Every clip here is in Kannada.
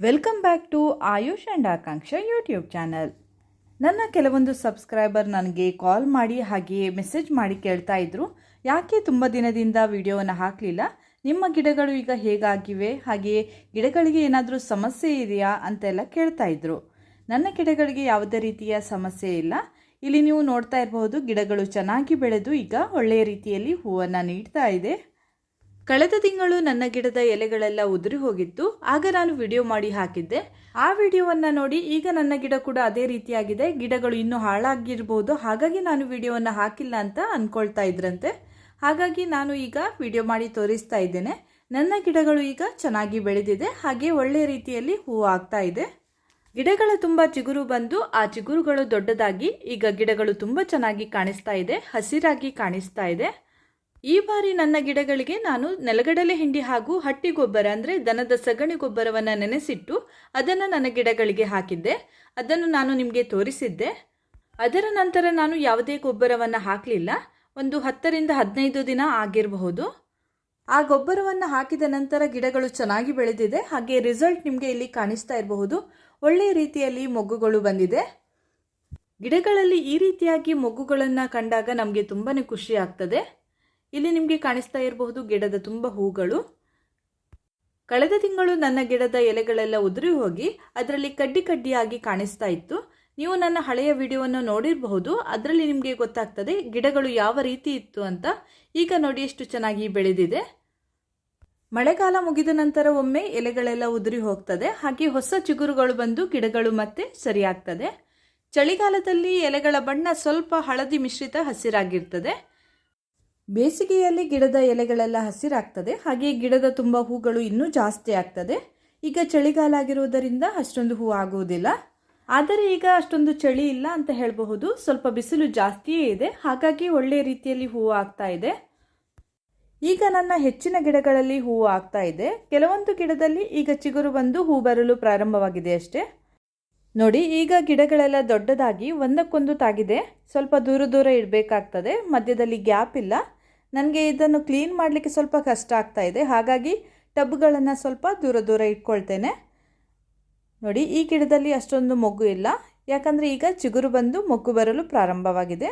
Welcome back to Ayush and Akanksha YouTube channel ನನ್ನ ಕೆಲವೊಂದು ಸಬ್ಸ್ಕ್ರೈಬರ್ ನನಗೆ ಕಾಲ್ ಮಾಡಿ, ಹಾಗೆಯೇ ಮೆಸೇಜ್ ಮಾಡಿ ಕೇಳ್ತಾ ಇದ್ರು. ಯಾಕೆ ತುಂಬ ದಿನದಿಂದ ವಿಡಿಯೋವನ್ನು ಹಾಕಲಿಲ್ಲ? ನಿಮ್ಮ ಗಿಡಗಳು ಈಗ ಹೇಗಾಗಿವೆ? ಹಾಗೆಯೇ ಗಿಡಗಳಿಗೆ ಏನಾದರೂ ಸಮಸ್ಯೆ ಇದೆಯಾ ಅಂತೆಲ್ಲ ಕೇಳ್ತಾ ಇದ್ರು. ನನ್ನ ಗಿಡಗಳಿಗೆ ಯಾವುದೇ ರೀತಿಯ ಸಮಸ್ಯೆ ಇಲ್ಲ. ಇಲ್ಲಿ ನೀವು ನೋಡ್ತಾ ಇರಬಹುದು, ಗಿಡಗಳು ಚೆನ್ನಾಗಿ ಬೆಳೆದು ಈಗ ಒಳ್ಳೆಯ ರೀತಿಯಲ್ಲಿ ಹೂವನ್ನು ನೀಡ್ತಾ ಇದೆ. ಕಳೆದ ತಿಂಗಳು ನನ್ನ ಗಿಡದ ಎಲೆಗಳೆಲ್ಲ ಉದುರಿ ಹೋಗಿತ್ತು. ಆಗ ನಾನು ವಿಡಿಯೋ ಮಾಡಿ ಹಾಕಿದ್ದೆ. ಆ ವಿಡಿಯೋವನ್ನ ನೋಡಿ ಈಗ ನನ್ನ ಗಿಡ ಕೂಡ ಅದೇ ರೀತಿಯಾಗಿದೆ. ಗಿಡಗಳು ಇನ್ನೂ ಹಾಳಾಗಿರ್ಬೋದು. ಹಾಗಾಗಿ ನಾನು ವಿಡಿಯೋವನ್ನ ಹಾಕಿಲ್ಲ ಅಂತ ಅಂದ್ಕೊಳ್ತಾ ಇದ್ರಂತೆ. ಹಾಗಾಗಿ ನಾನು ಈಗ ವಿಡಿಯೋ ಮಾಡಿ ತೋರಿಸ್ತಾ ಇದ್ದೇನೆ. ನನ್ನ ಗಿಡಗಳು ಈಗ ಚೆನ್ನಾಗಿ ಬೆಳೆದಿದೆ. ಹಾಗೆ ಒಳ್ಳೆ ರೀತಿಯಲ್ಲಿ ಹೂವು ಆಗ್ತಾ ಇದೆ. ಗಿಡಗಳ ತುಂಬ ಚಿಗುರು ಬಂದು ಆ ಚಿಗುರುಗಳು ದೊಡ್ಡದಾಗಿ ಈಗ ಗಿಡಗಳು ತುಂಬ ಚೆನ್ನಾಗಿ ಕಾಣಿಸ್ತಾ ಇದೆ. ಹಸಿರಾಗಿ ಕಾಣಿಸ್ತಾ ಇದೆ. ಈ ಬಾರಿ ನನ್ನ ಗಿಡಗಳಿಗೆ ನಾನು ನೆಲಗಡಲೆ ಹಿಂಡಿ ಹಾಗೂ ಹಟ್ಟಿ ಗೊಬ್ಬರ, ಅಂದರೆ ದನದ ಸಗಣಿ ಗೊಬ್ಬರವನ್ನು ನೆನೆಸಿಟ್ಟು ಅದನ್ನು ನನ್ನ ಗಿಡಗಳಿಗೆ ಹಾಕಿದ್ದೆ. ಅದನ್ನು ನಾನು ನಿಮಗೆ ತೋರಿಸಿದ್ದೆ. ಅದರ ನಂತರ ನಾನು ಯಾವುದೇ ಗೊಬ್ಬರವನ್ನು ಹಾಕಲಿಲ್ಲ. ಒಂದು ಹತ್ತರಿಂದ ಹದಿನೈದು ದಿನ ಆಗಿರಬಹುದು. ಆ ಗೊಬ್ಬರವನ್ನು ಹಾಕಿದ ನಂತರ ಗಿಡಗಳು ಚೆನ್ನಾಗಿ ಬೆಳೆದಿದೆ. ಹಾಗೆ ರಿಸಲ್ಟ್ ನಿಮಗೆ ಇಲ್ಲಿ ಕಾಣಿಸ್ತಾ ಇರಬಹುದು. ಒಳ್ಳೆಯ ರೀತಿಯಲ್ಲಿ ಮೊಗ್ಗುಗಳು ಬಂದಿದೆ. ಗಿಡಗಳಲ್ಲಿ ಈ ರೀತಿಯಾಗಿ ಮೊಗ್ಗುಗಳನ್ನು ಕಂಡಾಗ ನಮಗೆ ತುಂಬಾ ಖುಷಿ ಆಗ್ತದೆ. ಇಲ್ಲಿ ನಿಮಗೆ ಕಾಣಿಸ್ತಾ ಇರಬಹುದು ಗಿಡದ ತುಂಬ ಹೂಗಳು. ಕಳೆದ ತಿಂಗಳು ನನ್ನ ಗಿಡದ ಎಲೆಗಳೆಲ್ಲ ಉದುರಿ ಹೋಗಿ ಅದರಲ್ಲಿ ಕಡ್ಡಿ ಕಡ್ಡಿಯಾಗಿ ಕಾಣಿಸ್ತಾ ಇತ್ತು. ನೀವು ನನ್ನ ಹಳೆಯ ವಿಡಿಯೋವನ್ನು ನೋಡಿರಬಹುದು. ಅದರಲ್ಲಿ ನಿಮಗೆ ಗೊತ್ತಾಗ್ತದೆ ಗಿಡಗಳು ಯಾವ ರೀತಿ ಇತ್ತು ಅಂತ. ಈಗ ನೋಡಿ ಎಷ್ಟು ಚೆನ್ನಾಗಿ ಬೆಳೆದಿದೆ. ಮಳೆಗಾಲ ಮುಗಿದ ನಂತರ ಒಮ್ಮೆ ಎಲೆಗಳೆಲ್ಲ ಉದುರಿ ಹೋಗ್ತದೆ. ಹಾಗೆ ಹೊಸ ಚಿಗುರುಗಳು ಬಂದು ಗಿಡಗಳು ಮತ್ತೆ ಸರಿಯಾಗ್ತದೆ. ಚಳಿಗಾಲದಲ್ಲಿ ಎಲೆಗಳ ಬಣ್ಣ ಸ್ವಲ್ಪ ಹಳದಿ ಮಿಶ್ರಿತ ಹಸಿರಾಗಿರ್ತದೆ. ಬೇಸಿಗೆಯಲ್ಲಿ ಗಿಡದ ಎಲೆಗಳೆಲ್ಲ ಹಸಿರಾಗ್ತದೆ, ಹಾಗೆ ಗಿಡದ ತುಂಬ ಹೂಗಳು ಇನ್ನೂ ಜಾಸ್ತಿ ಆಗ್ತದೆ. ಈಗ ಚಳಿಗಾಲ ಆಗಿರುವುದರಿಂದ ಅಷ್ಟೊಂದು ಹೂ ಆಗುವುದಿಲ್ಲ. ಆದರೆ ಈಗ ಅಷ್ಟೊಂದು ಚಳಿ ಇಲ್ಲ ಅಂತ ಹೇಳಬಹುದು. ಸ್ವಲ್ಪ ಬಿಸಿಲು ಜಾಸ್ತಿಯೇ ಇದೆ, ಹಾಗಾಗಿ ಒಳ್ಳೆಯ ರೀತಿಯಲ್ಲಿ ಹೂವು ಆಗ್ತಾ ಇದೆ. ಈಗ ನನ್ನ ಹೆಚ್ಚಿನ ಗಿಡಗಳಲ್ಲಿ ಹೂವು ಆಗ್ತಾ ಇದೆ. ಕೆಲವೊಂದು ಗಿಡದಲ್ಲಿ ಈಗ ಚಿಗುರು ಬಂದು ಹೂ ಬರಲು ಪ್ರಾರಂಭವಾಗಿದೆ ಅಷ್ಟೇ. ನೋಡಿ, ಈಗ ಗಿಡಗಳೆಲ್ಲ ದೊಡ್ಡದಾಗಿ ಒಂದಕ್ಕೊಂದು ತಾಗಿದೆ. ಸ್ವಲ್ಪ ದೂರ ದೂರ ಇಡಬೇಕಾಗ್ತದೆ. ಮಧ್ಯದಲ್ಲಿ ಗ್ಯಾಪ್ ಇಲ್ಲ. ನನಗೆ ಇದನ್ನು ಕ್ಲೀನ್ ಮಾಡಲಿಕ್ಕೆ ಸ್ವಲ್ಪ ಕಷ್ಟ ಆಗ್ತಾ ಇದೆ. ಹಾಗಾಗಿ ಟಬ್ಗಳನ್ನು ಸ್ವಲ್ಪ ದೂರ ದೂರ ಇಟ್ಕೊಳ್ತೇನೆ. ನೋಡಿ, ಈ ಗಿಡದಲ್ಲಿ ಅಷ್ಟೊಂದು ಮೊಗ್ಗು ಇಲ್ಲ. ಯಾಕಂದರೆ ಈಗ ಚಿಗುರು ಬಂದು ಮೊಗ್ಗು ಬರಲು ಪ್ರಾರಂಭವಾಗಿದೆ.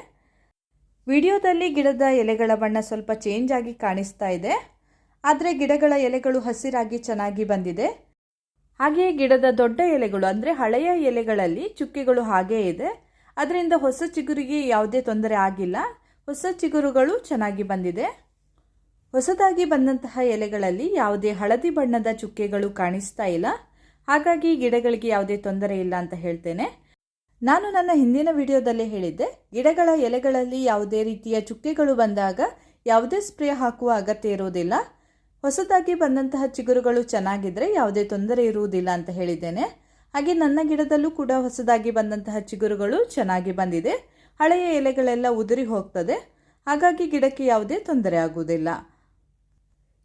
ವಿಡಿಯೋದಲ್ಲಿ ಗಿಡದ ಎಲೆಗಳ ಬಣ್ಣ ಸ್ವಲ್ಪ ಚೇಂಜ್ ಆಗಿ ಕಾಣಿಸ್ತಾ ಇದೆ. ಆದರೆ ಗಿಡಗಳ ಎಲೆಗಳು ಹಸಿರಾಗಿ ಚೆನ್ನಾಗಿ ಬಂದಿದೆ. ಹಾಗೆಯೇ ಗಿಡದ ದೊಡ್ಡ ಎಲೆಗಳು, ಅಂದರೆ ಹಳೆಯ ಎಲೆಗಳಲ್ಲಿ ಚುಕ್ಕೆಗಳು ಹಾಗೇ ಇದೆ. ಅದರಿಂದ ಹೊಸ ಚಿಗುರಿಗೆ ಯಾವುದೇ ತೊಂದರೆ ಆಗಿಲ್ಲ. ಹೊಸ ಚಿಗುರುಗಳು ಚೆನ್ನಾಗಿ ಬಂದಿದೆ. ಹೊಸದಾಗಿ ಬಂದಂತಹ ಎಲೆಗಳಲ್ಲಿ ಯಾವುದೇ ಹಳದಿ ಬಣ್ಣದ ಚುಕ್ಕೆಗಳು ಕಾಣಿಸ್ತಾ ಇಲ್ಲ. ಹಾಗಾಗಿ ಗಿಡಗಳಿಗೆ ಯಾವುದೇ ತೊಂದರೆ ಇಲ್ಲ ಅಂತ ಹೇಳ್ತೇನೆ. ನಾನು ನನ್ನ ಹಿಂದಿನ ವಿಡಿಯೋದಲ್ಲೇ ಹೇಳಿದ್ದೆ, ಗಿಡಗಳ ಎಲೆಗಳಲ್ಲಿ ಯಾವುದೇ ರೀತಿಯ ಚುಕ್ಕೆಗಳು ಬಂದಾಗ ಯಾವುದೇ ಸ್ಪ್ರೇ ಹಾಕುವ ಅಗತ್ಯ ಇರುವುದಿಲ್ಲ ಹೊಸದಾಗಿ ಬಂದಂತಹ ಚಿಗುರುಗಳು ಚೆನ್ನಾಗಿದ್ದರೆ ಯಾವುದೇ ತೊಂದರೆ ಇರುವುದಿಲ್ಲ ಅಂತ ಹೇಳಿದ್ದೇನೆ. ಹಾಗೆ ನನ್ನ ಗಿಡದಲ್ಲೂ ಕೂಡ ಹೊಸದಾಗಿ ಬಂದಂತಹ ಚಿಗುರುಗಳು ಚೆನ್ನಾಗಿ ಬಂದಿದೆ. ಹಳೆಯ ಎಲೆಗಳೆಲ್ಲ ಉದುರಿ ಹೋಗ್ತದೆ. ಹಾಗಾಗಿ ಗಿಡಕ್ಕೆ ಯಾವುದೇ ತೊಂದರೆ ಆಗುವುದಿಲ್ಲ.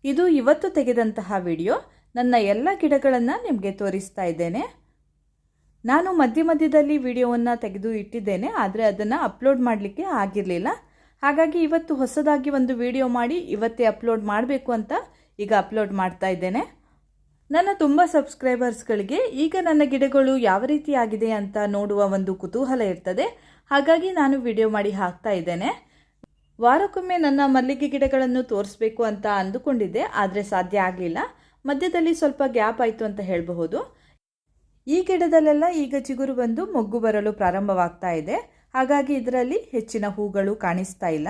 ಇದು ಇವತ್ತು ತೆಗೆದಂತಹ ವಿಡಿಯೋ. ನನ್ನ ಎಲ್ಲ ಗಿಡಗಳನ್ನು ನಿಮಗೆ ತೋರಿಸ್ತಾ ಇದ್ದೇನೆ. ನಾನು ಮಧ್ಯ ಮಧ್ಯದಲ್ಲಿ ವಿಡಿಯೋವನ್ನು ತೆಗೆದು ಇಟ್ಟಿದ್ದೇನೆ, ಆದರೆ ಅದನ್ನು ಅಪ್ಲೋಡ್ ಮಾಡಲಿಕ್ಕೆ ಆಗಿರಲಿಲ್ಲ. ಹಾಗಾಗಿ ಇವತ್ತು ಹೊಸದಾಗಿ ಒಂದು ವಿಡಿಯೋ ಮಾಡಿ ಇವತ್ತೇ ಅಪ್ಲೋಡ್ ಮಾಡಬೇಕು ಅಂತ ಈಗ ಅಪ್ಲೋಡ್ ಮಾಡ್ತಾ ಇದ್ದೇನೆ. ನನ್ನ ತುಂಬ ಸಬ್ಸ್ಕ್ರೈಬರ್ಸ್ಗಳಿಗೆ ಈಗ ನನ್ನ ಗಿಡಗಳು ಯಾವ ರೀತಿ ಆಗಿದೆ ಅಂತ ನೋಡುವ ಒಂದು ಕುತೂಹಲ ಇರ್ತದೆ. ಹಾಗಾಗಿ ನಾನು ವಿಡಿಯೋ ಮಾಡಿ ಹಾಕ್ತಾ ಇದ್ದೇನೆ. ವಾರಕ್ಕೊಮ್ಮೆ ನನ್ನ ಮಲ್ಲಿಗೆ ಗಿಡಗಳನ್ನು ತೋರಿಸ್ಬೇಕು ಅಂತ ಅಂದುಕೊಂಡಿದ್ದೆ, ಆದರೆ ಸಾಧ್ಯ ಆಗಲಿಲ್ಲ. ಮಧ್ಯದಲ್ಲಿ ಸ್ವಲ್ಪ ಗ್ಯಾಪ್ ಆಯಿತು ಅಂತ ಹೇಳಬಹುದು. ಈ ಗಿಡದಲ್ಲೆಲ್ಲ ಈಗ ಚಿಗುರು ಬಂದು ಮೊಗ್ಗು ಬರಲು ಪ್ರಾರಂಭವಾಗ್ತಾ ಇದೆ. ಹಾಗಾಗಿ ಇದರಲ್ಲಿ ಹೆಚ್ಚಿನ ಹೂಗಳು ಕಾಣಿಸ್ತಾ ಇಲ್ಲ.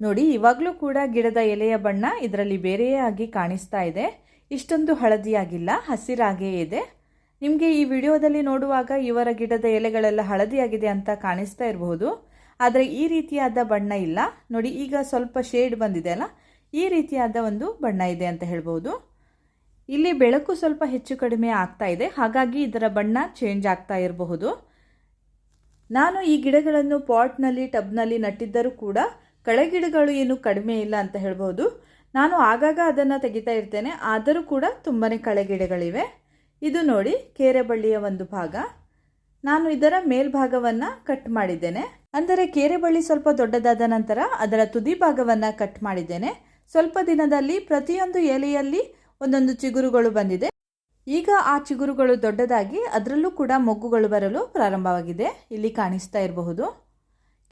ನೋಡಿ, ಇವಾಗಲೂ ಕೂಡ ಗಿಡದ ಎಲೆಯ ಬಣ್ಣ ಇದರಲ್ಲಿ ಬೇರೆಯೇ ಆಗಿ ಕಾಣಿಸ್ತಾ ಇದೆ. ಇಷ್ಟೊಂದು ಹಳದಿಯಾಗಿಲ್ಲ, ಹಸಿರಾಗೇ ಇದೆ. ನಿಮಗೆ ಈ ವಿಡಿಯೋದಲ್ಲಿ ನೋಡುವಾಗ ಇವರ ಗಿಡದ ಎಲೆಗಳೆಲ್ಲ ಹಳದಿಯಾಗಿದೆ ಅಂತ ಕಾಣಿಸ್ತಾ ಇರಬಹುದು. ಆದರೆ ಈ ರೀತಿಯಾದ ಬಣ್ಣ ಇಲ್ಲ. ನೋಡಿ, ಈಗ ಸ್ವಲ್ಪ ಶೇಡ್ ಬಂದಿದೆ ಅಲ್ಲ? ಈ ರೀತಿಯಾದ ಒಂದು ಬಣ್ಣ ಇದೆ ಅಂತ ಹೇಳ್ಬೋದು ಇಲ್ಲಿ ಬೆಳಕು ಸ್ವಲ್ಪ ಹೆಚ್ಚು ಕಡಿಮೆ ಆಗ್ತಾ ಇದೆ. ಹಾಗಾಗಿ ಇದರ ಬಣ್ಣ ಚೇಂಜ್ ಆಗ್ತಾ ಇರಬಹುದು. ನಾನು ಈ ಗಿಡಗಳನ್ನು ಪಾಟ್ನಲ್ಲಿ, ಟಬ್ನಲ್ಲಿ ನಟ್ಟಿದ್ದರೂ ಕೂಡ ಕಳೆಗಿಡಗಳು ಏನು ಕಡಿಮೆ ಇಲ್ಲ ಅಂತ ಹೇಳ್ಬೋದು. ನಾನು ಆಗಾಗ ಅದನ್ನು ತೆಗಿತಾ ಇರ್ತೇನೆ. ಆದರೂ ಕೂಡ ತುಂಬಾ ಕಳೆಗಿಡಗಳಿವೆ. ಇದು ನೋಡಿ, ಕೇರೆಬಳ್ಳಿಯ ಒಂದು ಭಾಗ. ನಾನು ಇದರ ಮೇಲ್ಭಾಗವನ್ನು ಕಟ್ ಮಾಡಿದ್ದೇನೆ. ಅಂದರೆ ಕೇರೆಬಳ್ಳಿ ಸ್ವಲ್ಪ ದೊಡ್ಡದಾದ ನಂತರ ಅದರ ತುದಿ ಭಾಗವನ್ನು ಕಟ್ ಮಾಡಿದ್ದೇನೆ. ಸ್ವಲ್ಪ ದಿನದಲ್ಲಿ ಪ್ರತಿಯೊಂದು ಎಲೆಯಲ್ಲಿ ಒಂದೊಂದು ಚಿಗುರುಗಳು ಬಂದಿದೆ. ಈಗ ಆ ಚಿಗುರುಗಳು ದೊಡ್ಡದಾಗಿ ಅದರಲ್ಲೂ ಕೂಡ ಮೊಗ್ಗುಗಳು ಬರಲು ಪ್ರಾರಂಭವಾಗಿದೆ. ಇಲ್ಲಿ ಕಾಣಿಸ್ತಾ ಇರಬಹುದು.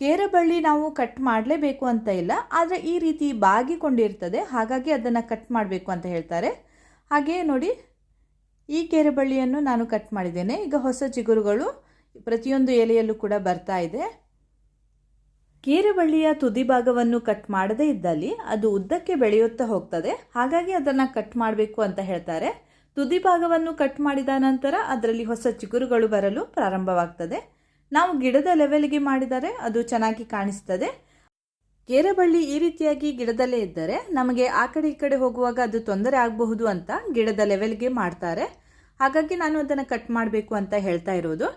ಕೇರಬಳ್ಳಿ ನಾವು ಕಟ್ ಮಾಡಲೇಬೇಕು ಅಂತ ಇಲ್ಲ, ಆದರೆ ಈ ರೀತಿ ಬಾಗಿಕೊಂಡಿರ್ತದೆ, ಹಾಗಾಗಿ ಅದನ್ನು ಕಟ್ ಮಾಡಬೇಕು ಅಂತ ಹೇಳ್ತಾರೆ. ಹಾಗೆಯೇ ನೋಡಿ, ಈ ಕೇರಬಳ್ಳಿಯನ್ನು ನಾನು ಕಟ್ ಮಾಡಿದ್ದೇನೆ. ಈಗ ಹೊಸ ಚಿಗುರುಗಳು ಪ್ರತಿಯೊಂದು ಎಲೆಯಲ್ಲೂ ಕೂಡ ಬರ್ತಾ ಇದೆ. ಕೇರಬಳ್ಳಿಯ ತುದಿ ಭಾಗವನ್ನು ಕಟ್ ಮಾಡದೇ ಇದ್ದಲ್ಲಿ ಅದು ಉದ್ದಕ್ಕೆ ಬೆಳೆಯುತ್ತಾ ಹೋಗ್ತದೆ, ಹಾಗಾಗಿ ಅದನ್ನು ಕಟ್ ಮಾಡಬೇಕು ಅಂತ ಹೇಳ್ತಾರೆ. ತುದಿ ಭಾಗವನ್ನು ಕಟ್ ಮಾಡಿದ ನಂತರ ಅದರಲ್ಲಿ ಹೊಸ ಚಿಗುರುಗಳು ಬರಲು ಪ್ರಾರಂಭವಾಗ್ತದೆ. ನಾವು ಗಿಡದ ಲೆವೆಲ್ಗೆ ಮಾಡಿದರೆ ಅದು ಚೆನ್ನಾಗಿ ಕಾಣಿಸ್ತದೆ. ಕೇರಬಳ್ಳಿ ಈ ರೀತಿಯಾಗಿ ಗಿಡದಲ್ಲೇ ಇದ್ದರೆ ನಮಗೆ ಆ ಕಡೆ ಈ ಕಡೆ ಹೋಗುವಾಗ ಅದು ತೊಂದರೆ ಆಗಬಹುದು ಅಂತ ಗಿಡದ ಲೆವೆಲ್ಗೆ ಮಾಡ್ತಾರೆ. ಹಾಗಾಗಿ ನಾನು ಅದನ್ನು ಕಟ್ ಮಾಡಬೇಕು ಅಂತ ಹೇಳ್ತಾ ಇರೋದು.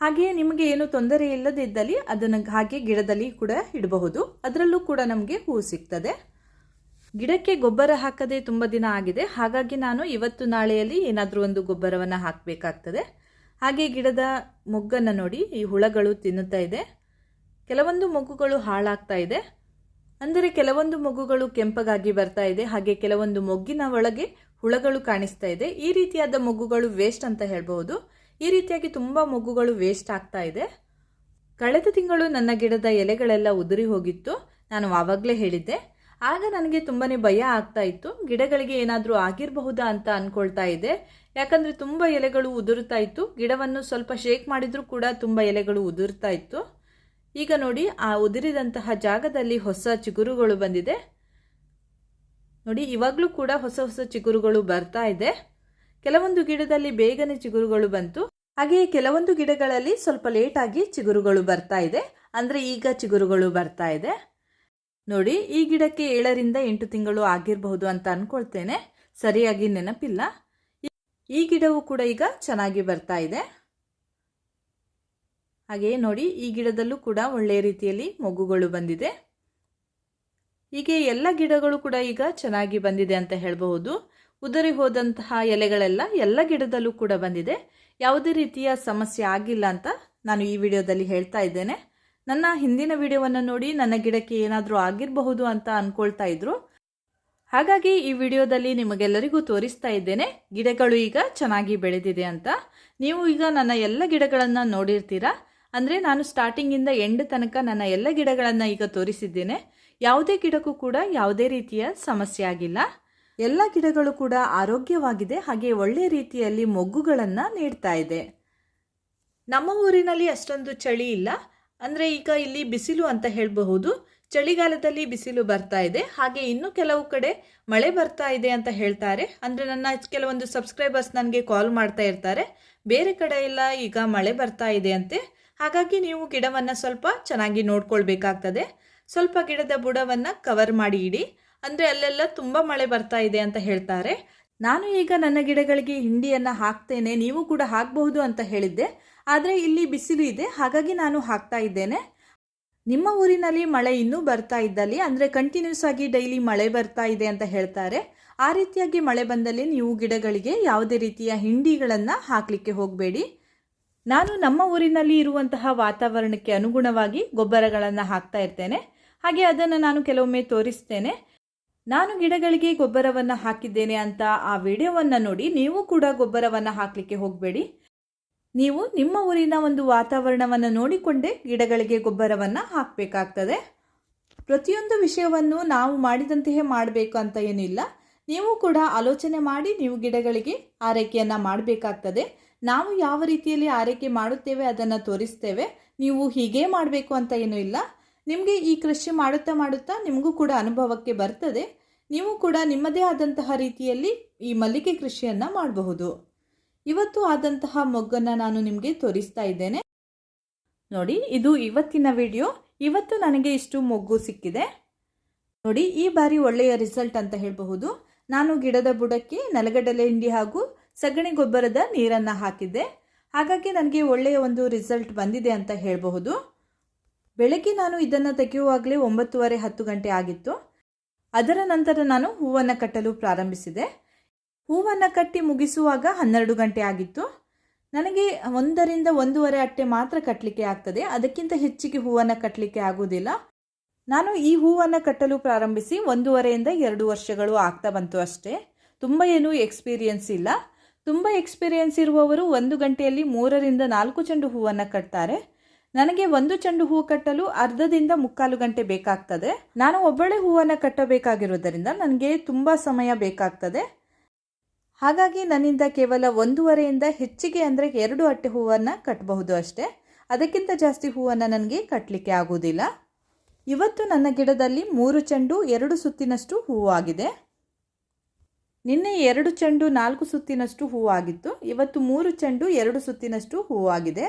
ಹಾಗೆಯೇ ನಿಮಗೆ ಏನು ತೊಂದರೆ ಇಲ್ಲದಿದ್ದಲ್ಲಿ ಅದನ್ನು ಹಾಗೆ ಗಿಡದಲ್ಲಿ ಕೂಡ ಇಡಬಹುದು. ಅದರಲ್ಲೂ ಕೂಡ ನಮಗೆ ಹೂವು ಸಿಗ್ತದೆ. ಗಿಡಕ್ಕೆ ಗೊಬ್ಬರ ಹಾಕದೆ ತುಂಬ ದಿನ ಆಗಿದೆ. ಹಾಗಾಗಿ ನಾನು ಇವತ್ತು ನಾಳೆಯಲ್ಲಿ ಏನಾದರೂ ಒಂದು ಗೊಬ್ಬರವನ್ನು ಹಾಕಬೇಕಾಗ್ತದೆ. ಹಾಗೆ ಗಿಡದ ಮೊಗ್ಗನ್ನು ನೋಡಿ ಈ ಹುಳಗಳು ತಿನ್ನುತ್ತಾ ಇದೆ. ಕೆಲವೊಂದು ಮೊಗ್ಗುಗಳು ಹಾಳಾಗ್ತಾ ಇದೆ. ಅಂದರೆ ಕೆಲವೊಂದು ಮೊಗ್ಗುಗಳು ಕೆಂಪಗಾಗಿ ಬರ್ತಾ ಇದೆ. ಹಾಗೆ ಕೆಲವೊಂದು ಮೊಗ್ಗಿನ ಒಳಗೆ ಹುಳಗಳು ಕಾಣಿಸ್ತಾ ಇದೆ. ಈ ರೀತಿಯಾದ ಮೊಗ್ಗುಗಳು ವೇಸ್ಟ್ ಅಂತ ಹೇಳ್ಬಹುದು. ಈ ರೀತಿಯಾಗಿ ತುಂಬ ಮೊಗ್ಗುಗಳು ವೇಸ್ಟ್ ಆಗ್ತಾ ಇದೆ. ಕಳೆದ ತಿಂಗಳು ನನ್ನ ಗಿಡದ ಎಲೆಗಳೆಲ್ಲ ಉದುರಿ ಹೋಗಿತ್ತು. ನಾನು ಆವಾಗಲೇ ಹೇಳಿದ್ದೆ. ಆಗ ನನಗೆ ತುಂಬಾ ಭಯ ಆಗ್ತಾ ಇತ್ತು. ಗಿಡಗಳಿಗೆ ಏನಾದರೂ ಆಗಿರಬಹುದಾ ಅಂತ ಅಂದ್ಕೊಳ್ತಾ ಇದೆ ಯಾಕಂದರೆ ತುಂಬ ಎಲೆಗಳು ಉದುರುತ್ತಾ ಇತ್ತು. ಗಿಡವನ್ನು ಸ್ವಲ್ಪ ಶೇಕ್ ಮಾಡಿದರೂ ಕೂಡ ತುಂಬ ಎಲೆಗಳು ಉದುರ್ತಾ ಇತ್ತು. ಈಗ ನೋಡಿ, ಆ ಉದುರಿದಂತಹ ಜಾಗದಲ್ಲಿ ಹೊಸ ಚಿಗುರುಗಳು ಬಂದಿದೆ. ನೋಡಿ, ಇವಾಗಲೂ ಕೂಡ ಹೊಸ ಹೊಸ ಚಿಗುರುಗಳು ಬರ್ತಾ ಇದೆ. ಕೆಲವೊಂದು ಗಿಡದಲ್ಲಿ ಬೇಗನೆ ಚಿಗುರುಗಳು ಬಂತು. ಹಾಗೆಯೇ ಕೆಲವೊಂದು ಗಿಡಗಳಲ್ಲಿ ಸ್ವಲ್ಪ ಲೇಟಾಗಿ ಚಿಗುರುಗಳು ಬರ್ತಾ ಇದೆ. ಅಂದರೆ ಈಗ ಚಿಗುರುಗಳು ಬರ್ತಾ ಇದೆ. ನೋಡಿ, ಈ ಗಿಡಕ್ಕೆ ಏಳರಿಂದ ಎಂಟು ತಿಂಗಳು ಆಗಿರಬಹುದು ಅಂತ ಅನ್ಕೊಳ್ತೇನೆ. ಸರಿಯಾಗಿ ನೆನಪಿಲ್ಲ. ಈ ಗಿಡವು ಕೂಡ ಈಗ ಚೆನ್ನಾಗಿ ಬರ್ತಾ ಇದೆ. ಹಾಗೆಯೇ ನೋಡಿ, ಈ ಗಿಡದಲ್ಲೂ ಕೂಡ ಒಳ್ಳೆಯ ರೀತಿಯಲ್ಲಿ ಮೊಗ್ಗುಗಳು ಬಂದಿದೆ. ಹೀಗೆ ಎಲ್ಲ ಗಿಡಗಳು ಕೂಡ ಈಗ ಚೆನ್ನಾಗಿ ಬಂದಿದೆ ಅಂತ ಹೇಳಬಹುದು. ಉದುರಿ ಹೋದಂತಹ ಎಲೆಗಳೆಲ್ಲ ಎಲ್ಲ ಗಿಡದಲ್ಲೂ ಕೂಡ ಬಂದಿದೆ. ಯಾವುದೇ ರೀತಿಯ ಸಮಸ್ಯೆ ಆಗಿಲ್ಲ ಅಂತ ನಾನು ಈ ವಿಡಿಯೋದಲ್ಲಿ ಹೇಳ್ತಾ ಇದ್ದೇನೆ. ನನ್ನ ಹಿಂದಿನ ವಿಡಿಯೋವನ್ನು ನೋಡಿ ನನ್ನ ಗಿಡಕ್ಕೆ ಏನಾದರೂ ಆಗಿರಬಹುದು ಅಂತ ಅಂದ್ಕೊಳ್ತಾ ಇದ್ರು. ಹಾಗಾಗಿ ಈ ವಿಡಿಯೋದಲ್ಲಿ ನಿಮಗೆಲ್ಲರಿಗೂ ತೋರಿಸ್ತಾ ಇದ್ದೇನೆ, ಗಿಡಗಳು ಈಗ ಚೆನ್ನಾಗಿ ಬೆಳೆದಿದೆ ಅಂತ. ನೀವು ಈಗ ನನ್ನ ಎಲ್ಲ ಗಿಡಗಳನ್ನು ನೋಡಿರ್ತೀರಾ? ಅಂದರೆ ನಾನು ಸ್ಟಾರ್ಟಿಂಗಿಂದ ಎಂಡ್ ತನಕ ನನ್ನ ಎಲ್ಲ ಗಿಡಗಳನ್ನು ಈಗ ತೋರಿಸಿದ್ದೇನೆ. ಯಾವುದೇ ಗಿಡಕ್ಕೂ ಕೂಡ ಯಾವುದೇ ರೀತಿಯ ಸಮಸ್ಯೆ ಆಗಿಲ್ಲ. ಎಲ್ಲ ಗಿಡಗಳು ಕೂಡ ಆರೋಗ್ಯವಾಗಿದೆ, ಹಾಗೆ ಒಳ್ಳೆಯ ರೀತಿಯಲ್ಲಿ ಮೊಗ್ಗುಗಳನ್ನು ನೀಡ್ತಾ ಇದೆ. ನಮ್ಮ ಊರಿನಲ್ಲಿ ಅಷ್ಟೊಂದು ಚಳಿ ಇಲ್ಲ. ಅಂದರೆ ಈಗ ಇಲ್ಲಿ ಬಿಸಿಲು ಅಂತ ಹೇಳಬಹುದು. ಚಳಿಗಾಲದಲ್ಲಿ ಬಿಸಿಲು ಬರ್ತಾ ಇದೆ. ಹಾಗೆ ಇನ್ನು ಕೆಲವು ಕಡೆ ಮಳೆ ಬರ್ತಾ ಇದೆ ಅಂತ ಹೇಳ್ತಾರೆ. ಅಂದರೆ ನನ್ನ ಕೆಲವೊಂದು ಸಬ್ಸ್ಕ್ರೈಬರ್ಸ್ ನನಗೆ ಕಾಲ್ ಮಾಡ್ತಾ ಇರ್ತಾರೆ. ಬೇರೆ ಕಡೆ ಎಲ್ಲ ಈಗ ಮಳೆ ಬರ್ತಾ ಇದೆ ಅಂತೆ. ಹಾಗಾಗಿ ನೀವು ಗಿಡವನ್ನು ಸ್ವಲ್ಪ ಚೆನ್ನಾಗಿ ನೋಡ್ಕೊಳ್ಬೇಕಾಗ್ತದೆ. ಸ್ವಲ್ಪ ಗಿಡದ ಬುಡವನ್ನು ಕವರ್ ಮಾಡಿ ಇಡಿ. ಅಂದರೆ ಅಲ್ಲೆಲ್ಲ ತುಂಬ ಮಳೆ ಬರ್ತಾ ಇದೆ ಅಂತ ಹೇಳ್ತಾರೆ. ನಾನು ಈಗ ನನ್ನ ಗಿಡಗಳಿಗೆ ಹಿಂಡಿಯನ್ನು ಹಾಕ್ತೇನೆ. ನೀವು ಕೂಡ ಹಾಕಬಹುದು ಅಂತ ಹೇಳಿದ್ದೆ. ಆದರೆ ಇಲ್ಲಿ ಬಿಸಿಲು ಇದೆ. ಹಾಗಾಗಿ ನಾನು ಹಾಕ್ತಾ ಇದ್ದೇನೆ. ನಿಮ್ಮ ಊರಿನಲ್ಲಿ ಮಳೆ ಇನ್ನೂ ಬರ್ತಾ ಇದ್ದಲ್ಲಿ, ಅಂದರೆ ಕಂಟಿನ್ಯೂಸ್ ಆಗಿ ಡೈಲಿ ಮಳೆ ಬರ್ತಾ ಇದೆ ಅಂತ ಹೇಳ್ತಾರೆ. ಆ ರೀತಿಯಾಗಿ ಮಳೆ ಬಂದಲ್ಲಿ ನೀವು ಗಿಡಗಳಿಗೆ ಯಾವುದೇ ರೀತಿಯ ಹಿಂಡಿಗಳನ್ನು ಹಾಕಲಿಕ್ಕೆ ಹೋಗಬೇಡಿ. ನಾನು ನಮ್ಮ ಊರಿನಲ್ಲಿ ಇರುವಂತಹ ವಾತಾವರಣಕ್ಕೆ ಅನುಗುಣವಾಗಿ ಗೊಬ್ಬರಗಳನ್ನು ಹಾಕ್ತಾ ಇರ್ತೇನೆ. ಹಾಗೆ ಅದನ್ನು ನಾನು ಕೆಲವೊಮ್ಮೆ ತೋರಿಸ್ತೇನೆ. ನಾನು ಗಿಡಗಳಿಗೆ ಗೊಬ್ಬರವನ್ನು ಹಾಕಿದ್ದೇನೆ ಅಂತ ಆ ವಿಡಿಯೋವನ್ನು ನೋಡಿ ನೀವು ಕೂಡ ಗೊಬ್ಬರವನ್ನು ಹಾಕಲಿಕ್ಕೆ ಹೋಗಬೇಡಿ. ನೀವು ನಿಮ್ಮ ಊರಿನ ಒಂದು ವಾತಾವರಣವನ್ನು ನೋಡಿಕೊಂಡೇ ಗಿಡಗಳಿಗೆ ಗೊಬ್ಬರವನ್ನು ಹಾಕಬೇಕಾಗ್ತದೆ. ಪ್ರತಿಯೊಂದು ವಿಷಯವನ್ನು ನಾವು ಮಾಡಿದಂತೆಯೇ ಮಾಡಬೇಕು ಅಂತ ಏನಿಲ್ಲ. ನೀವು ಕೂಡ ಆಲೋಚನೆ ಮಾಡಿ ನೀವು ಗಿಡಗಳಿಗೆ ಆರೈಕೆಯನ್ನು ಮಾಡಬೇಕಾಗ್ತದೆ. ನಾವು ಯಾವ ರೀತಿಯಲ್ಲಿ ಆರೈಕೆ ಮಾಡುತ್ತೇವೆ ಅದನ್ನು ತೋರಿಸ್ತೇವೆ. ನೀವು ಹೀಗೇ ಮಾಡಬೇಕು ಅಂತ ಏನೂ ಇಲ್ಲ. ನಿಮಗೆ ಈ ಕೃಷಿ ಮಾಡುತ್ತಾ ಮಾಡುತ್ತಾ ನಿಮಗೂ ಕೂಡ ಅನುಭವಕ್ಕೆ ಬರ್ತದೆ. ನೀವು ಕೂಡ ನಿಮ್ಮದೇ ಆದಂತಹ ರೀತಿಯಲ್ಲಿ ಈ ಮಲ್ಲಿಗೆ ಕೃಷಿಯನ್ನು ಮಾಡಬಹುದು. ಇವತ್ತು ಆದಂತಹ ಮೊಗ್ಗನ್ನು ನಾನು ನಿಮಗೆ ತೋರಿಸ್ತಾ ಇದ್ದೇನೆ. ನೋಡಿ, ಇದು ಇವತ್ತಿನ ವಿಡಿಯೋ. ಇವತ್ತು ನನಗೆ ಇಷ್ಟು ಮೊಗ್ಗು ಸಿಕ್ಕಿದೆ. ನೋಡಿ, ಈ ಬಾರಿ ಒಳ್ಳೆಯ ರಿಸಲ್ಟ್ ಅಂತ ಹೇಳಬಹುದು. ನಾನು ಗಿಡದ ಬುಡಕ್ಕೆ ನೆಲಗಡಲೆ ಹಿಂಡಿ ಹಾಗೂ ಸಗಣಿ ಗೊಬ್ಬರದ ನೀರನ್ನು ಹಾಕಿದ್ದೆ. ಹಾಗಾಗಿ ನನಗೆ ಒಳ್ಳೆಯ ಒಂದು ರಿಸಲ್ಟ್ ಬಂದಿದೆ ಅಂತ ಹೇಳಬಹುದು. ಬೆಳಗ್ಗೆ ನಾನು ಇದನ್ನು ತೆಗೆಯುವಾಗಲೇ ಒಂಬತ್ತುವರೆ ಹತ್ತು ಗಂಟೆ ಆಗಿತ್ತು. ಅದರ ನಂತರ ನಾನು ಹೂವನ್ನು ಕಟ್ಟಲು ಪ್ರಾರಂಭಿಸಿದೆ. ಹೂವನ್ನು ಕಟ್ಟಿ ಮುಗಿಸುವಾಗ ಹನ್ನೆರಡು ಗಂಟೆ ಆಗಿತ್ತು. ನನಗೆ ಒಂದರಿಂದ ಒಂದೂವರೆ ಅಟ್ಟೆ ಮಾತ್ರ ಕಟ್ಟಲಿಕ್ಕೆ ಆಗ್ತದೆ. ಅದಕ್ಕಿಂತ ಹೆಚ್ಚಿಗೆ ಹೂವನ್ನು ಕಟ್ಟಲಿಕ್ಕೆ ಆಗುವುದಿಲ್ಲ. ನಾನು ಈ ಹೂವನ್ನು ಕಟ್ಟಲು ಪ್ರಾರಂಭಿಸಿ ಒಂದೂವರೆಯಿಂದ ಎರಡು ವರ್ಷಗಳು ಆಗ್ತಾ ಬಂತು ಅಷ್ಟೇ. ತುಂಬ ಏನೂ ಎಕ್ಸ್ಪೀರಿಯೆನ್ಸ್ ಇಲ್ಲ. ತುಂಬ ಎಕ್ಸ್ಪೀರಿಯೆನ್ಸ್ ಇರುವವರು ಒಂದು ಗಂಟೆಯಲ್ಲಿ ಮೂರರಿಂದ ನಾಲ್ಕು ಚೆಂಡು ಹೂವನ್ನು ಕಟ್ತಾರೆ. ನನಗೆ ಒಂದು ಚೆಂಡು ಹೂವು ಕಟ್ಟಲು ಅರ್ಧದಿಂದ ಮುಕ್ಕಾಲು ಗಂಟೆ ಬೇಕಾಗ್ತದೆ. ನಾನು ಒಬ್ಬಳೆ ಹೂವನ್ನು ಕಟ್ಟಬೇಕಾಗಿರೋದರಿಂದ ನನಗೆ ತುಂಬ ಸಮಯ ಬೇಕಾಗ್ತದೆ. ಹಾಗಾಗಿ ನನ್ನಿಂದ ಕೇವಲ ಒಂದೂವರೆಯಿಂದ ಹೆಚ್ಚಿಗೆ ಅಂದರೆ ಎರಡು ಅಟ್ಟೆ ಹೂವನ್ನು ಕಟ್ಟಬಹುದು ಅಷ್ಟೇ. ಅದಕ್ಕಿಂತ ಜಾಸ್ತಿ ಹೂವನ್ನು ನನಗೆ ಕಟ್ಟಲಿಕ್ಕೆ ಆಗುವುದಿಲ್ಲ. ಇವತ್ತು ನನ್ನ ಗಿಡದಲ್ಲಿ ಮೂರು ಚೆಂಡು, ಎರಡು ಸುತ್ತಿನಷ್ಟು ಹೂವು ಆಗಿದೆ ನಿನ್ನೆ ಎರಡು ಚೆಂಡು, ನಾಲ್ಕು ಸುತ್ತಿನಷ್ಟು ಹೂವು ಆಗಿತ್ತು ಇವತ್ತು ಮೂರು ಚೆಂಡು, ಎರಡು ಸುತ್ತಿನಷ್ಟು ಹೂವು ಆಗಿದೆ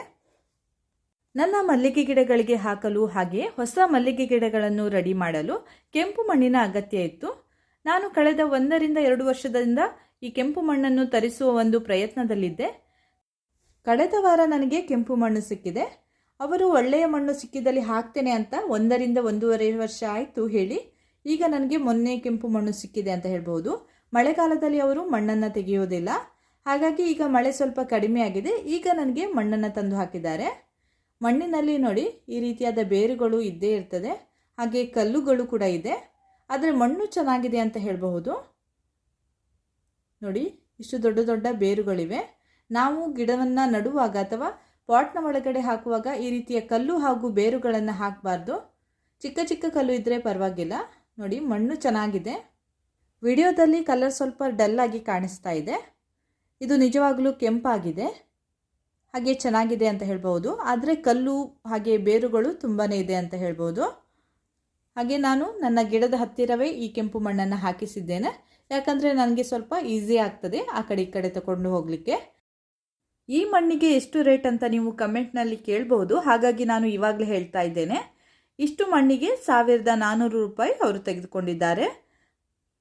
ನನ್ನ ಮಲ್ಲಿಗೆ ಗಿಡಗಳಿಗೆ ಹಾಕಲು ಹಾಗೆ ಹೊಸ ಮಲ್ಲಿಗೆ ಗಿಡಗಳನ್ನು ರೆಡಿ ಮಾಡಲು ಕೆಂಪು ಮಣ್ಣಿನ ಅಗತ್ಯ ಇತ್ತು. ನಾನು ಕಳೆದ ಒಂದರಿಂದ ಎರಡು ವರ್ಷದಿಂದ ಈ ಕೆಂಪು ಮಣ್ಣನ್ನು ತರಿಸುವ ಒಂದು ಪ್ರಯತ್ನದಲ್ಲಿದ್ದೆ. ಕಳೆದ ವಾರ ನನಗೆ ಕೆಂಪು ಮಣ್ಣು ಸಿಕ್ಕಿದೆ. ಅವರು ಒಳ್ಳೆಯ ಮಣ್ಣು ಸಿಕ್ಕಿದಲ್ಲಿ ಹಾಕ್ತೇನೆ ಅಂತ ಒಂದರಿಂದ ಒಂದೂವರೆ ವರ್ಷ ಆಯಿತು ಹೇಳಿ, ಈಗ ನನಗೆ ಮೊನ್ನೆ ಕೆಂಪು ಮಣ್ಣು ಸಿಕ್ಕಿದೆ ಅಂತ ಹೇಳ್ಬೋದು ಮಳೆಗಾಲದಲ್ಲಿ ಅವರು ಮಣ್ಣನ್ನು ತೆಗೆಯೋದಿಲ್ಲ. ಹಾಗಾಗಿ ಈಗ ಮಳೆ ಸ್ವಲ್ಪ ಕಡಿಮೆ ಆಗಿದೆ. ಈಗ ನನಗೆ ಮಣ್ಣನ್ನು ತಂದು ಹಾಕಿದ್ದಾರೆ. ಮಣ್ಣಿನಲ್ಲಿ ನೋಡಿ, ಈ ರೀತಿಯಾದ ಬೇರುಗಳು ಇದ್ದೇ ಇರ್ತದೆ. ಹಾಗೆ ಕಲ್ಲುಗಳು ಕೂಡ ಇದೆ. ಆದರೆ ಮಣ್ಣು ಚೆನ್ನಾಗಿದೆ ಅಂತ ಹೇಳಬಹುದು. ನೋಡಿ, ಇಷ್ಟು ದೊಡ್ಡ ದೊಡ್ಡ ಬೇರುಗಳಿವೆ. ನಾವು ಗಿಡವನ್ನು ನಡುವಾಗ ಅಥವಾ ಪಾಟ್ನ ಒಳಗಡೆ ಹಾಕುವಾಗ ಈ ರೀತಿಯ ಕಲ್ಲು ಹಾಗೂ ಬೇರುಗಳನ್ನು ಹಾಕಬಾರ್ದು. ಚಿಕ್ಕ ಚಿಕ್ಕ ಕಲ್ಲು ಇದ್ದರೆ ಪರವಾಗಿಲ್ಲ. ನೋಡಿ, ಮಣ್ಣು ಚೆನ್ನಾಗಿದೆ. ವಿಡಿಯೋದಲ್ಲಿ ಕಲರ್ ಸ್ವಲ್ಪ ಡಲ್ ಆಗಿ ಕಾಣಿಸ್ತಾ ಇದೆ. ಇದು ನಿಜವಾಗಲೂ ಕೆಂಪಾಗಿದೆ. ಹಾಗೆ ಚೆನ್ನಾಗಿದೆ ಅಂತ ಹೇಳ್ಬೋದು ಆದರೆ ಕಲ್ಲು, ಹಾಗೆ ಬೇರುಗಳು ತುಂಬಾ ಇದೆ ಅಂತ ಹೇಳ್ಬೋದು ಹಾಗೆ ನಾನು ನನ್ನ ಗಿಡದ ಹತ್ತಿರವೇ ಈ ಕೆಂಪು ಮಣ್ಣನ್ನು ಹಾಕಿಸಿದ್ದೇನೆ. ಯಾಕಂದರೆ ನನಗೆ ಸ್ವಲ್ಪ ಈಸಿ ಆಗ್ತದೆ ಆ ಕಡೆ ಈ ಕಡೆ ತಗೊಂಡು ಹೋಗಲಿಕ್ಕೆ. ಈ ಮಣ್ಣಿಗೆ ಎಷ್ಟು ರೇಟ್ ಅಂತ ನೀವು ಕಮೆಂಟ್ನಲ್ಲಿ ಕೇಳ್ಬೋದು. ಹಾಗಾಗಿ ನಾನು ಇವಾಗಲೇ ಹೇಳ್ತಾ ಇದ್ದೇನೆ. ಇಷ್ಟು ಮಣ್ಣಿಗೆ ಸಾವಿರದ ನಾನ್ನೂರು ರೂಪಾಯಿ ಅವರು ತೆಗೆದುಕೊಂಡಿದ್ದಾರೆ.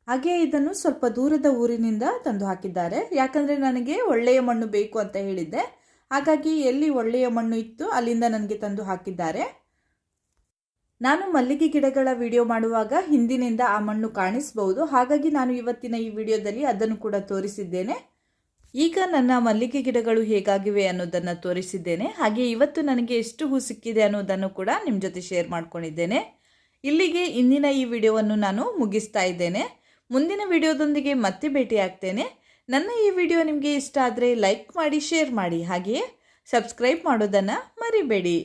ಹಾಗೆ ಇದನ್ನು ಸ್ವಲ್ಪ ದೂರದ ಊರಿನಿಂದ ತಂದು ಹಾಕಿದ್ದಾರೆ. ಯಾಕಂದರೆ ನನಗೆ ಒಳ್ಳೆಯ ಮಣ್ಣು ಬೇಕು ಅಂತ ಹೇಳಿದ್ದೆ. ಹಾಗಾಗಿ ಎಲ್ಲಿ ಒಳ್ಳೆಯ ಮಣ್ಣು ಇತ್ತು ಅಲ್ಲಿಂದ ನನಗೆ ತಂದು ಹಾಕಿದ್ದಾರೆ. ನಾನು ಮಲ್ಲಿಗೆ ಗಿಡಗಳ ವಿಡಿಯೋ ಮಾಡುವಾಗ ಹಿಂದಿನಿಂದ ಆ ಮಣ್ಣು ಕಾಣಿಸಬಹುದು. ಹಾಗಾಗಿ ನಾನು ಇವತ್ತಿನ ಈ ವಿಡಿಯೋದಲ್ಲಿ ಅದನ್ನು ಕೂಡ ತೋರಿಸಿದ್ದೇನೆ. ಈಗ ನನ್ನ ಮಲ್ಲಿಗೆ ಗಿಡಗಳು ಹೇಗಾಗಿವೆ ಅನ್ನೋದನ್ನು ತೋರಿಸಿದ್ದೇನೆ. ಹಾಗೆ ಇವತ್ತು ನನಗೆ ಎಷ್ಟು ಹೂ ಸಿಕ್ಕಿದೆ ಅನ್ನೋದನ್ನು ಕೂಡ ನಿಮ್ಮ ಜೊತೆ ಶೇರ್ ಮಾಡ್ಕೊಂಡಿದ್ದೇನೆ. ಇಲ್ಲಿಗೆ ಇಂದಿನ ಈ ವಿಡಿಯೋವನ್ನು ನಾನು ಮುಗಿಸ್ತಾ ಇದ್ದೇನೆ. ಮುಂದಿನ ವಿಡಿಯೋದೊಂದಿಗೆ ಮತ್ತೆ ಭೇಟಿ ಆಗ್ತೇನೆ. ನನ್ನ ಈ ವಿಡಿಯೋ ನಿಮಗೆ ಇಷ್ಟ ಆದರೆ ಲೈಕ್ ಮಾಡಿ, ಶೇರ್ ಮಾಡಿ. ಹಾಗೆಯೇ ಸಬ್ಸ್ಕ್ರೈಬ್ ಮಾಡೋದನ್ನು ಮರಿಬೇಡಿ.